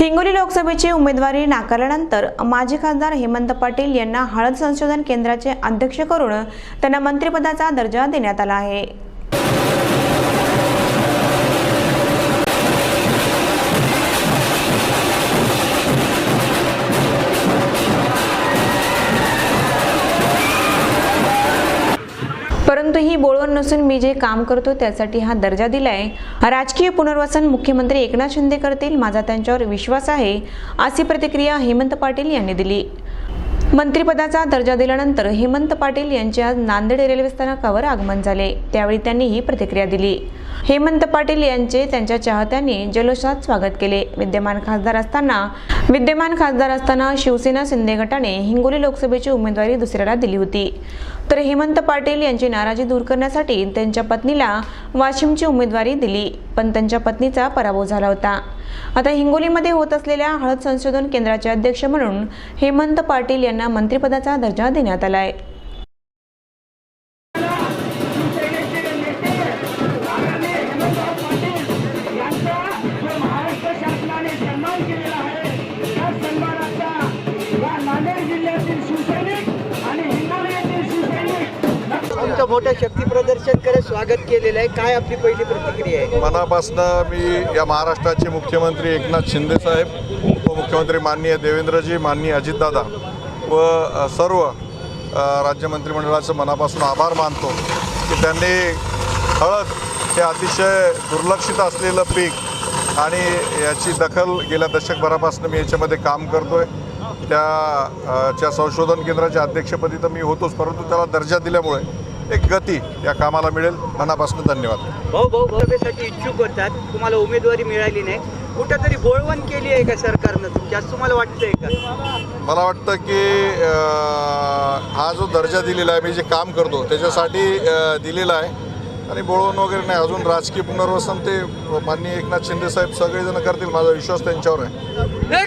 हिंगोली लोकसभेची उमेदवारी नाकारल्यानंतर माजी खासदार हेमंत पाटील यांना हळद संशोधन केंद्राचे अध्यक्ष करून त्यांना मंत्रिपदाचा दर्जा देण्यात आला आहे. परंतु ही बोलवण नसून मी जे काम करतो त्यासाठी हा दर्जा दिलाय. राजकीय पुनर्वसन मुख्यमंत्री एकनाथ शिंदे करतील माझा त्यांच्यावर विश्वास आहे अशी प्रतिक्रिया हेमंत पाटील यांनी दिली. मंत्रिपदाचा दर्जा दिल्यानंतर हेमंत पाटील यांचे आज नांदेड रेल्वे स्थानकावर आगमन झाले. त्यावेळी त्यांनी ही प्रतिक्रिया दिली. हेमंत पाटील यांचे त्यांच्या चाहत्यांनी जल्लोषात स्वागत केले. विद्यमान खासदार असताना विद्यमान खासदार असताना शिवसेना शिंदे गटाने हिंगोली लोकसभेची उमेदवारी दुसऱ्याला दिली होती. तर हेमंत पाटील यांची नाराजी दूर करण्यासाठी त्यांच्या पत्नीला वाशिमची उमेदवारी दिली पण त्यांच्या पत्नीचा पराभव झाला होता. आता हिंगोलीमध्ये होत असलेल्या हळद संशोधन केंद्राचे अध्यक्ष म्हणून हेमंत पाटील यांना मंत्रिपदाचा दर्जा देण्यात आला आहे नांदेड जिल्ह्यातील शिवसैनिक आणि हिंगोली येथील शिवसैनिक. तुमचं मोठं शक्ती प्रदर्शन करत स्वागत केलेलं आहे. काय आपली पहिली प्रतिक्रिया आहे? मनापासनं मी या महाराष्ट्राचे मुख्यमंत्री एकनाथ शिंदे साहेब उपमुख्यमंत्री माननीय देवेंद्रजी माननीय अजितदादा व सर्व राज्य मंत्रिमंडळाचं मनापासून आभार मानतो की त्यांनी हळद हे अतिशय दुर्लक्षित असलेलं पीक आणि याची दखल गेल्या दशकभरापासून मी याच्यामध्ये काम करतो आहे त्या च्या संशोधन केंद्राच्या अध्यक्षपदी तर मी होतोच परंतु त्याला दर्जा दिल्यामुळे एक गती या कामाला मिळेल. मनापासून धन्यवाद. भाऊ भाऊ भाऊसाठी इच्छुक होतात. तुम्हाला उमेदवारी मिळाली नाही. कुठंतरी बोळवण केली आहे का सरकारनं तुमच्या तुम्हाला वाटतंय का? मला वाटतं की हा जो दर्जा दिलेला आहे मी जे काम करतो त्याच्यासाठी दिलेला आहे. आणि बोळवण वगैरे नाही अजून राजकीय पुनर्वसन ते माननीय एकनाथ शिंदे साहेब सगळेजण करतील माझा विश्वास त्यांच्यावर आहे.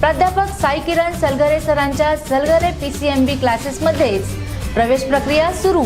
प्राध्यापक साई किरण सलगरे सरांच्या सलगरे पीसीएमबी क्लासेसमध्येच प्रवेश प्रक्रिया सुरू.